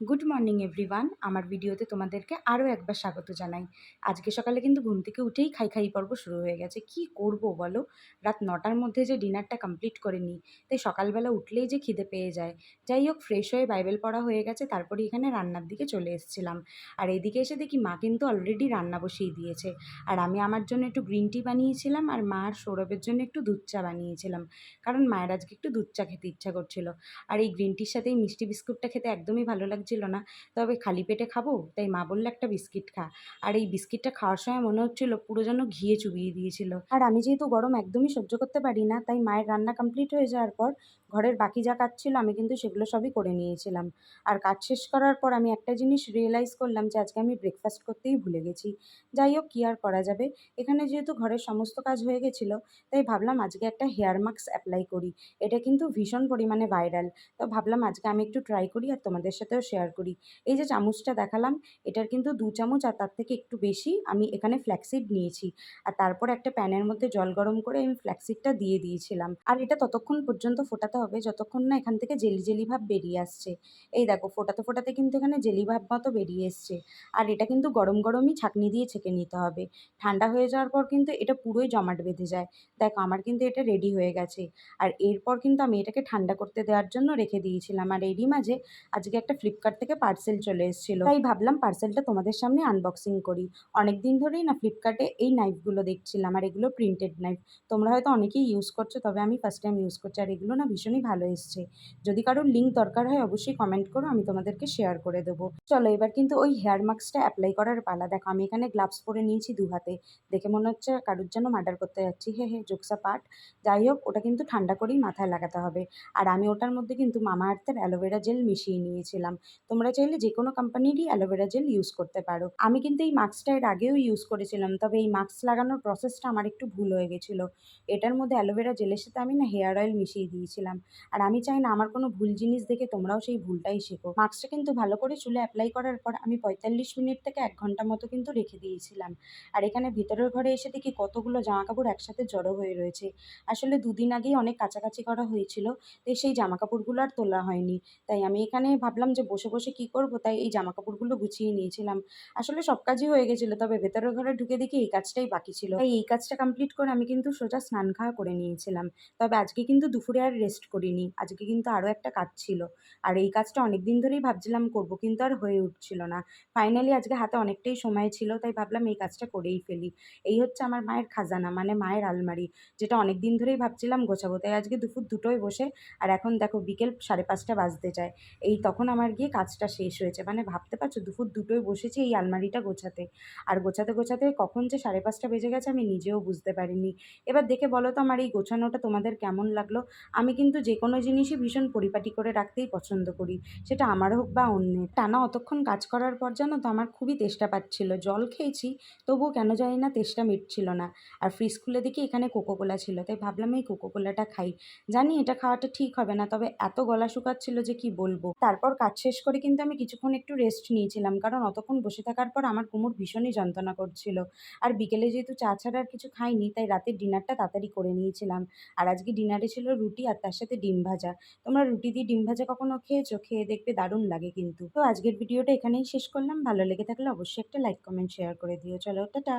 Good morning everyone আমার ভিডিওতে তোমাদেরকে আরও একবার স্বাগত জানাই। আজকে সকালে কিন্তু ঘুম থেকে উঠেই খাই খাই পর্ব শুরু হয়ে গেছে। কি করব বলো? রাত নটার মধ্যে যে ডিনারটা কমপ্লিট করে নিই, তাই সকালবেলা উঠলেই যে খিদে পেয়ে যায়। যাই হোক ফ্রেশ হয়ে বাইবেল পড়া হয়ে গেছে, তারপরে এখানে রান্নার দিকে চলে এসেছিলাম। আর এদিকে এসে দেখি মা কিন্তু অলরেডি রান্না বসিয়ে দিয়েছে। আর আমি আমার জন্য একটু গ্রিন টি বানিয়েছিলাম, আর মা আর সৌরভের জন্য একটু দুধ চা বানিয়েছিলাম। কারণ মায়ের আজকে একটু দুধ চা খেতে ইচ্ছা করছিল। আর এই গ্রিন টির সাথে এই মিষ্টি বিস্কুটটা খেতে একদমই ভালো লাগছিল না, তবে খালি পেটে খাব? তাই মা বলল, একটা বিস্কিট খা। আর এই বিস্কিটটা খাওয়ার সময় মনে হচ্ছিল পুরো যেন ঘিয়ে চুবিয়ে দিয়েছিল। আর আমি যেহেতু গরম একদমই সহ্য করতে পারি না, তাই মায়ের রান্না কমপ্লিট হয়ে যাওয়ার পর ঘরের বাকি যা কাজ ছিল আমি কিন্তু সেগুলো সবই করে নিয়েছিলাম। আর কাজ শেষ করার পর আমি একটা জিনিস রিয়েলাইজ করলাম যে আজকে আমি ব্রেকফাস্ট করতেই ভুলে গেছি। যাই হোক, কী আর করা যাবে? এখানে যেহেতু ঘরের সমস্ত কাজ হয়ে গেছিল, তাই ভাবলাম আজকে একটা হেয়ার মাস্ক অ্যাপ্লাই করি। এটা কিন্তু ভীষণ পরিমাণে ভাইরাল তো ভাবলাম আজকে আমি একটু ট্রাই করি আর তোমাদের সাথেও শেয়ার করি। এই যে চামচটা দেখালাম, এটার কিন্তু দু চামচ আর তার থেকে একটু বেশি আমি এখানে ফ্ল্যাক্সিড নিয়েছি। আর তারপর একটা প্যানের মধ্যে জল গরম করে আমি ফ্ল্যাক্সিডটা দিয়ে দিয়েছিলাম। আর এটা ততক্ষণ পর্যন্ত ফোটাতে হবে, যতক্ষণ না এখান থেকে জেলি জেলি ভাব বেরিয়ে আসছে। এই দেখো, ফোটাতে ফোটাতে কিন্তু এখানে জেলি ভাব মতো বেরিয়ে এসছে। আর এটা কিন্তু গরম গরমই ছাঁকনি দিয়ে ছেঁকে নিতে হবে। ঠান্ডা হয়ে যাওয়ার পর কিন্তু এটা পুরোই জমাট বেঁধে যায়। দেখো, আমার কিন্তু এটা রেডি হয়ে গেছে। আর এরপর কিন্তু আমি এটাকে ঠান্ডা করতে দেওয়ার জন্য রেখে দিয়েছিলাম। আর এরই মাঝে আজকে একটা ফ্লিপকার্ট থেকে পার্সেল চলে এসেছিল। তাই ভাবলাম পার্সেলটা তোমাদের সামনে আনবক্সিং করি। অনেক দিন ধরেই না ফ্লিপকার্টে এই নাইফগুলো দেখছিলাম, আর এগুলো প্রিন্টেড নাইফ তোমরা হয়তো অনেকেই ইউজ করছ, তবে আমি ফার্স্ট টাইম ইউজ করছি, আর এগুলো না ভীষণই ভালো এসছে। যদি কারোর লিঙ্ক দরকার হয়, অবশ্যই কমেন্ট করো, আমি তোমাদেরকে শেয়ার করে দেবো। চলো, এবার কিন্তু ওই হেয়ার মাস্কটা অ্যাপ্লাই করার পালা। দেখো, আমি এখানে গ্লাভস পরে নিয়েছি দু হাতে। দেখে মনে হচ্ছে কারোর জন্য মার্ডার করতে যাচ্ছি। হে হে জোকসা পাট যাই হোক, ওটা কিন্তু ঠান্ডা করেই মাথায় লাগাতে হবে। আর আমি ওটার মধ্যে কিন্তু মামা আর্থের অ্যালোভেরা জেল মিশিয়ে নিয়েছিলাম। তোমরা চাইলে যে কোনো কোম্পানিরই অ্যালোভেরা জেল ইউজ করতে পারো। আমি কিন্তু এই মাস্কটা এর আগেও ইউজ করেছিলাম, তবে এই মাস্ক লাগানোর প্রসেসটা আমার একটু ভুল হয়ে গেছিল। এটার মধ্যে অ্যালোভেরা জেলের সাথে আমি না হেয়ার অয়েল মিশিয়ে দিয়েছিলাম। আর আমি চাই না আমার কোনো ভুল জিনিস দেখে তোমরাও সেই ভুলটাই শেখো। মাস্কটা কিন্তু ভালো করে চুলে অ্যাপ্লাই করার পর আমি পঁয়তাল্লিশ মিনিট থেকে এক ঘণ্টা মতো কিন্তু রেখে দিয়েছিলাম। আর এখানে ভিতরের ঘরে এসে দেখি কতগুলো জামা কাপড় একসাথে জড়ো হয়ে রয়েছে। আসলে দুদিন আগেই অনেক কাছাকাছি করা হয়েছিল তাই সেই জামা কাপড়গুলো আর তোলা হয়নি। তাই আমি এখানে ভাবলাম যে বসে বসে কী করব? তাই এই জামা কাপড়গুলো গুছিয়ে নিয়েছিলাম। আসলে সব কাজই হয়ে গেছিল, তবে ভেতরের ঘরে ঢুকে দেখি এই কাজটাই বাকি ছিল। তাই এই কাজটা কমপ্লিট করে আমি কিন্তু সোজা স্নান খাওয়া করে নিয়েছিলাম। তবে আজকে কিন্তু দুপুরে আর রেস্ট করিনি, আজকে কিন্তু আরও একটা কাজ ছিল। আর এই কাজটা অনেক দিন ধরেই ভাবছিলাম করব, কিন্তু আর হয়ে উঠছিল না। ফাইনালি আজকে হাতে অনেকটাই সময় ছিল, তাই ভাবলাম এই কাজটা করেই ফেলি। এই হচ্ছে আমার মায়ের খাজানা মানে মায়ের আলমারি, যেটা অনেক দিন ধরেই ভাবছিলাম গোছাবো। তাই আজকে দুপুর দুটোয় বসে, আর এখন দেখো বিকেল সাড়ে পাঁচটা বাজতে যায় এই তখন আমার গিয়ে কাজটা শেষ হয়েছে। মানে ভাবতে পারছ, দুপুর দুটোয় বসেছি এই আলমারিটা গোছাতে। আর গোছাতে গোছাতে কখন যে সাড়ে পাঁচটা বেজে গেছে আমি নিজেও বুঝতে পারিনি। এবার দেখে বলো তো আমার এই গোছানোটা তোমাদের কেমন লাগল? আমি কিন্তু যে কোনো জিনিসই ভীষণ পরিপাটি করে রাখতেই পছন্দ করি। সেটা আমার হোক বা অন্যের। টানা অতক্ষণ কাজ করার পর জানো তো আমার খুবই তেষ্টা পাচ্ছিল। জল খেয়েছি, তবুও কেন জানি না তেষ্টা মিটছিল না। আর ফ্রিজ খুলে দেখি এখানে কোকোকোলা ছিল, তাই ভাবলাম এই কোকোকোলাটা খাই। জানি এটা খাওয়াটা ঠিক হবে না, তবে এত গলা শুকাচ্ছিল যে কি বলব। তারপর কাজ শেষ করে কিন্তু আমি কিছুক্ষণ একটু রেস্ট নিয়েছিলাম। কারণ অতক্ষণ বসে থাকার পর আমার কোমর ভীষণই যন্ত্রণা করছিল। আর বিকেলে যেহেতু চা ছাড়া আর কিছু খাইনি, তাই রাতের ডিনারটা তাড়াতাড়ি করে নিয়েছিলাম। আর আজকে ডিনারে ছিল রুটি আর তার সাথে ডিম ভাজা। তোমরা রুটি দিয়ে ডিম ভাজা কখনো খেয়েছো? খেয়ে দেখবে দারুণ লাগে কিন্তু। তো আজকের ভিডিওটা এখানেই শেষ করলাম। ভালো লেগে থাকলে অবশ্যই একটা লাইক কমেন্ট শেয়ার করে দিও। চলো, টাটা!